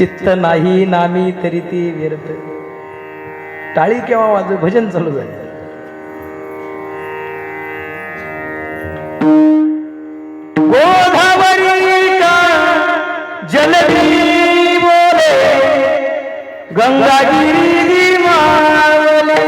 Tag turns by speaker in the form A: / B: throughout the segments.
A: चित्त नाही नामी तरी ती व्यर्थ. टाळी केव्हा वाजू भजन चालू झालं. गोदावरी का जलधी बोले गंगागिरी मावले.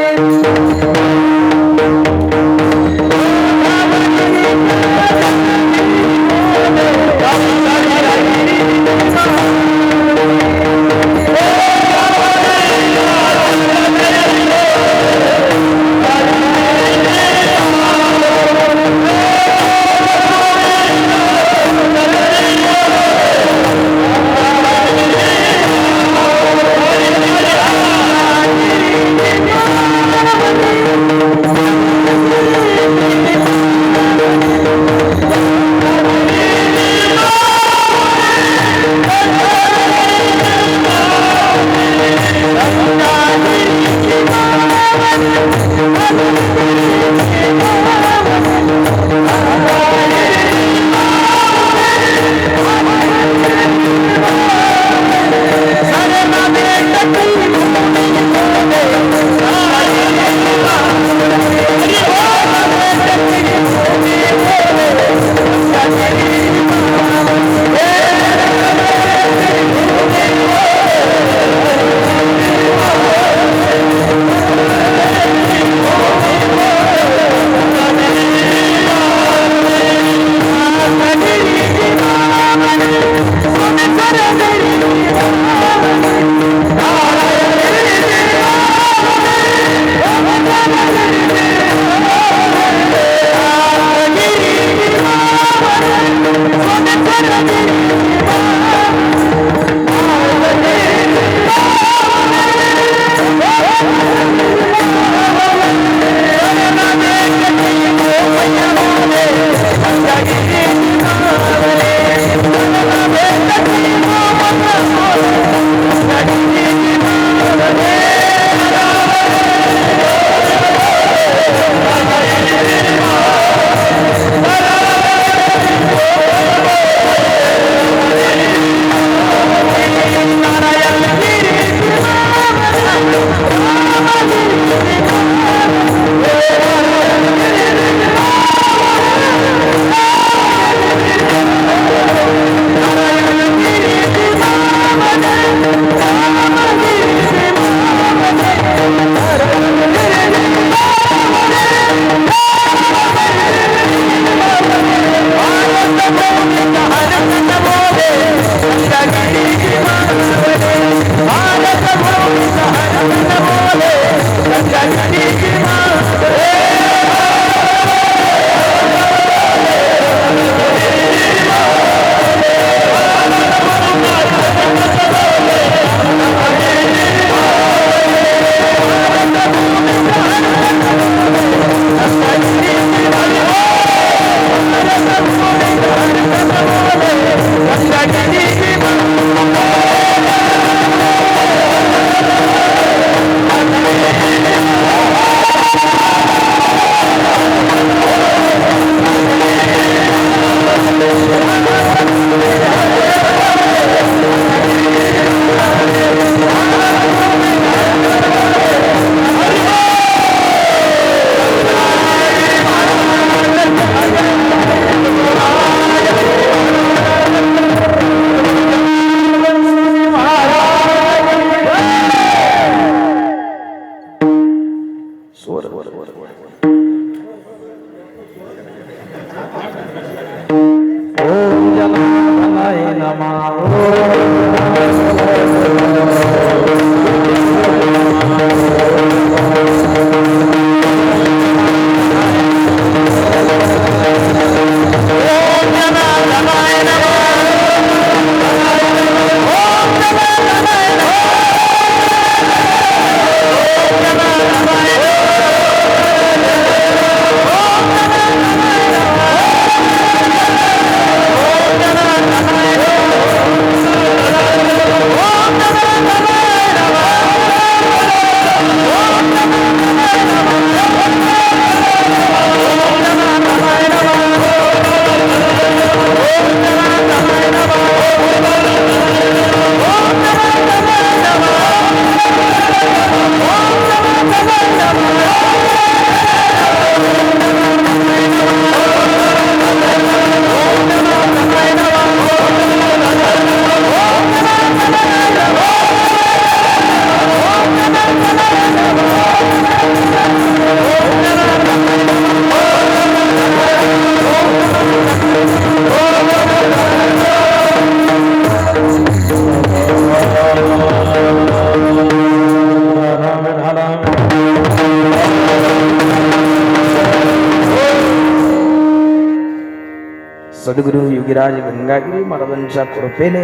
A: सद्गुरु युगिराज गंगागिरी महाराजांच्या कृपेने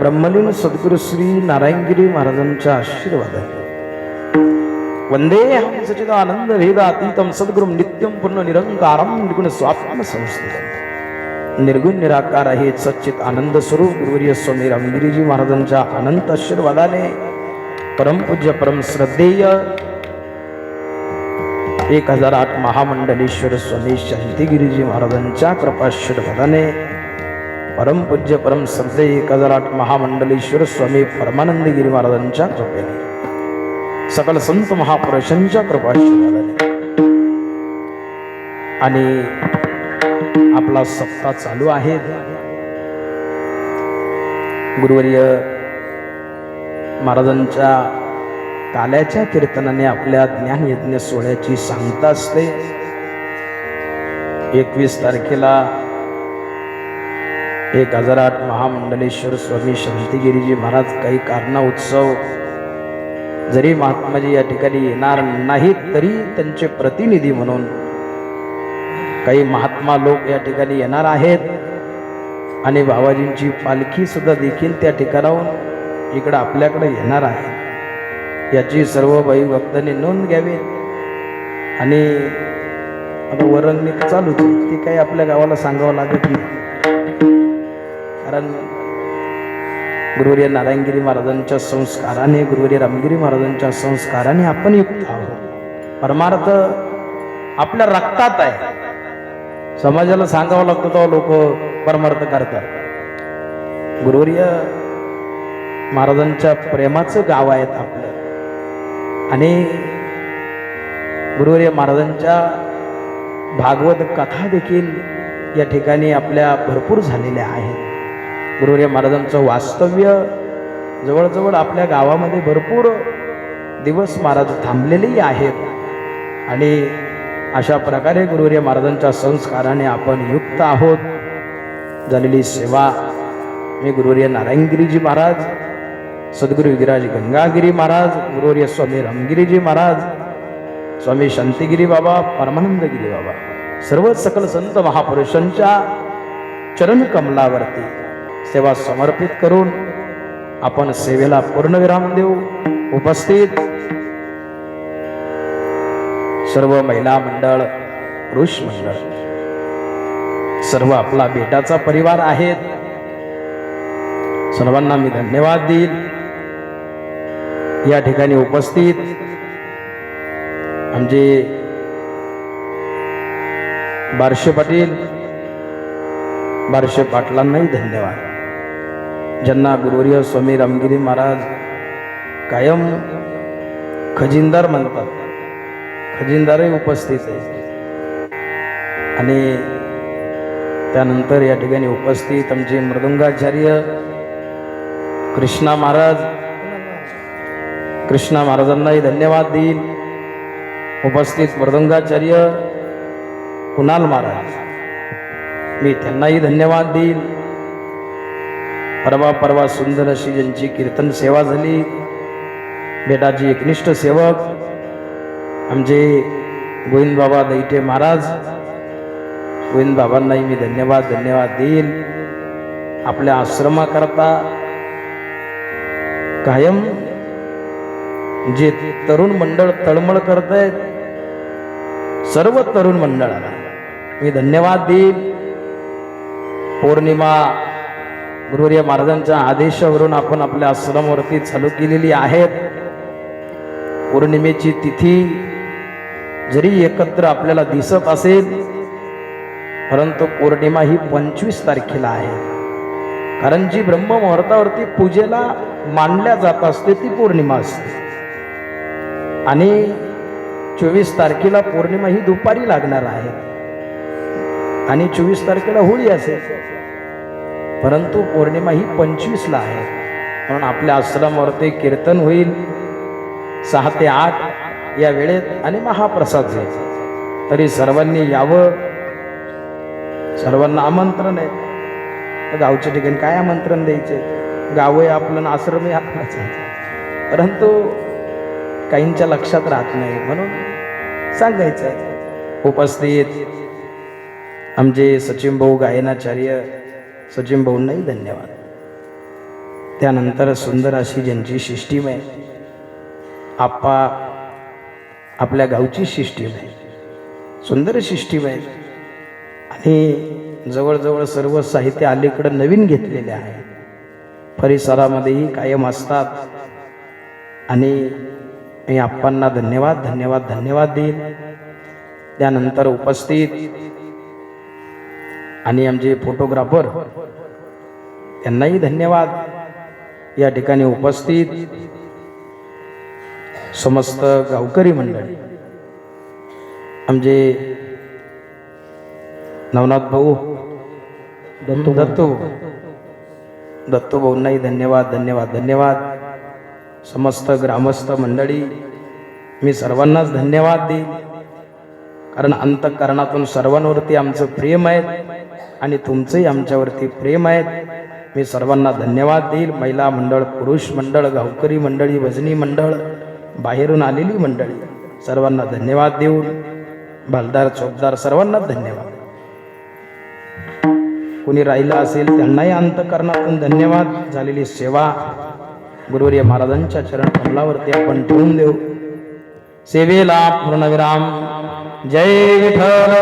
A: ब्रह्मलीन सद्गुरु श्री नारायणगिरी महाराजांच्या आशीर्वादाने वंदे हम सचिद आनंद भेदातीतम सद्गुरु नित्यम पूर्ण निरंकारम निर्गुण स्वात्म संस्थित निर्गुण निराकार आहे सच्चित आनंद स्वरूप गुरुवर्य स्वामी रामगिरीजी महाराजांच्या अनंत आशीर्वादाने परमपूज्य परम श्रद्धेय एक हजार आठ महामंडलेश्वर स्वामी शांतिगिरीजी महाराजांच्या कृपाशीर्वादाने परमपूज्य परम संत एक हजार आठ महामंडलेश्वर स्वामी परमानंदगिरी महाराजांच्या कृपेने सकल संत महापुरुषांच्या कृपाशीर्वादाने आणि आपला सप्ताह चालू आहे. गुरुवर्य महाराजांच्या काल्याच्या कीर्तनाने आपल्या ज्ञान यज्ञ सोहळ्याची सांगता असते. एकवीस तारखेला एक हजार आठ महामंडलेश्वर स्वामी शांतिगिरीजी महाराज काही कारणा उत्सव जरी महात्माजी या ठिकाणी येणार नाहीत तरी त्यांचे प्रतिनिधी म्हणून काही महात्मा लोक या ठिकाणी येणार आहेत. आणि बाबाजींची पालखी सुद्धा देखील त्या ठिकाणाहून इकडं आपल्याकडे येणार आहे याची सर्व बाई भक्तांनी नोंद घ्यावी. आणि आता वरंगणी तर चालूच ती काही आपल्या गावाला सांगावं लागत नाही. कारण गुरुवर्य नारायणगिरी महाराजांच्या संस्काराने गुरुवर्य रामगिरी महाराजांच्या संस्काराने आपण युक्त आहोत. परमार्थ आपल्या रक्तात आहे. समाजाला सांगावं लागतं तेव्हा लोक परमार्थ करतात. गुरुवर्य महाराजांच्या प्रेमाचं गाव आहेत आपलं. आणि गुरुवर्य महाराजांच्या भागवत कथा देखील या ठिकाणी आपल्या भरपूर झालेल्या आहेत. गुरुवर्य महाराजांचं वास्तव्य जवळजवळ आपल्या गावामध्ये भरपूर दिवस महाराज थांबलेलेही आहेत. आणि अशा प्रकारे गुरुवर्य महाराजांच्या संस्काराने आपण युक्त आहोत. झालेली सेवा मी गुरुवर्य नारायणगिरीजी महाराज सद्गुरु विगिराज गंगागिरी महाराज गुरुवर्य स्वामी रामगिरीजी महाराज स्वामी शांतिगिरी बाबा परमानंदगिरी बाबा सर्व सकल संत महापुरुषांच्या चरण कमलावरती सेवा समर्पित करून आपण सेवेला पूर्णविराम देऊ. उपस्थित सर्व महिला मंडळ पुरुष मंडळ सर्व आपला बेटाचा परिवार आहेत. सर्वांना मी धन्यवाद देईल. या ठिकाणी उपस्थित आमचे बारशे पाटील बारशे पाटलांनाही धन्यवाद. ज्यांना गुरुवर्य स्वामी रामगिरी महाराज कायम खजिनदार म्हणतात. खजिनदारही उपस्थित आहे आणि त्यानंतर या ठिकाणी उपस्थित आमचे मृदुंगाचार्य कृष्णा महाराज कृष्णा महाराजांनाही धन्यवाद देईन. उपस्थित मृदंगाचार्य कुणाल महाराज मी त्यांनाही धन्यवाद देईन. परवा परवा सुंदर अशी ज्यांची कीर्तन सेवा झाली बेटाजी एकनिष्ठ सेवक आमचे गोविंदबाबा दैटे महाराज गोविंदबाबांनाही मी धन्यवाद धन्यवाद देईन. आपल्या आश्रमाकरता कायम जे तरुण मंडळ तळमळ करत आहेत सर्व तरुण मंडळाला मी धन्यवाद देईन. पौर्णिमा गुरुवर्य महाराजांच्या आदेशावरून आपण आपल्या आश्रमवरती चालू केलेली आहेत. पौर्णिमेची तिथी जरी एकत्र आपल्याला दिसत असेल परंतु पौर्णिमा ही पंचवीस तारखेला आहे. कारण जी ब्रह्म मुहूर्तावरती पूजेला मांडल्या जात असते ती पौर्णिमा असते. आणि चोवीस तारखेला पौर्णिमा ही दुपारी लागणार आहे. आणि चोवीस तारखेला होळी असेल. परंतु पौर्णिमा ही पंचवीसला आहे. म्हणून आपल्या आश्रमावरती कीर्तन होईल. सहा ते आठ या वेळेत आणि महाप्रसाद जाईल तरी सर्वांनी यावं. सर्वांना आमंत्रण आहे. गावच्या ठिकाणी काय आमंत्रण द्यायचे? गाव आहे आपलं आश्रमही आश्रम आपलाच आहे. परंतु काहींच्या लक्षात राहत नाही. म्हणून सांगायचं उपस्थित आमचे सचिन भाऊ गायनाचार्य सचिन भाऊंनाही धन्यवाद. त्यानंतर सुंदर अशी ज्यांची सिस्टीम आहे आप्पा आपल्या गावची सिस्टीम आहे सुंदर सिस्टीम आहे आणि जवळजवळ सर्व साहित्य अलीकडं नवीन घेतलेले आहे. परिसरामध्येही कायम असतात. आणि मी आप्पांना धन्यवाद धन्यवाद धन्यवाद देईन. त्यानंतर उपस्थित आणि आमचे फोटोग्राफर त्यांनाही धन्यवाद. या ठिकाणी उपस्थित समस्त गावकरी मंडळी आमचे नवनाथ भाऊ दत्तू दत्तू दत्तू भाऊंनाही धन्यवाद धन्यवाद धन्यवाद. समस्त ग्रामस्थ मंडळी मी सर्वांनाच धन्यवाद देईन. कारण अंतःकरणातून सर्वांवरती आमचं प्रेम आहे आणि तुमचंही आमच्यावरती प्रेम आहे. मी सर्वांना धन्यवाद देईल. महिला मंडळ पुरुष मंडळ गावकरी मंडळी भजनी मंडळ बाहेरून आलेली मंडळी सर्वांना धन्यवाद देऊन. भालदार चौकदार सर्वांना धन्यवाद. कोणी राहिलं असेल त्यांनाही अंतकरणातून धन्यवाद. झालेली सेवा गुरुवर्य महाराजांच्या चरण कमलावरती आपण ठेवून देऊ. सेवेला पूर्णविराम जय विठ्ठल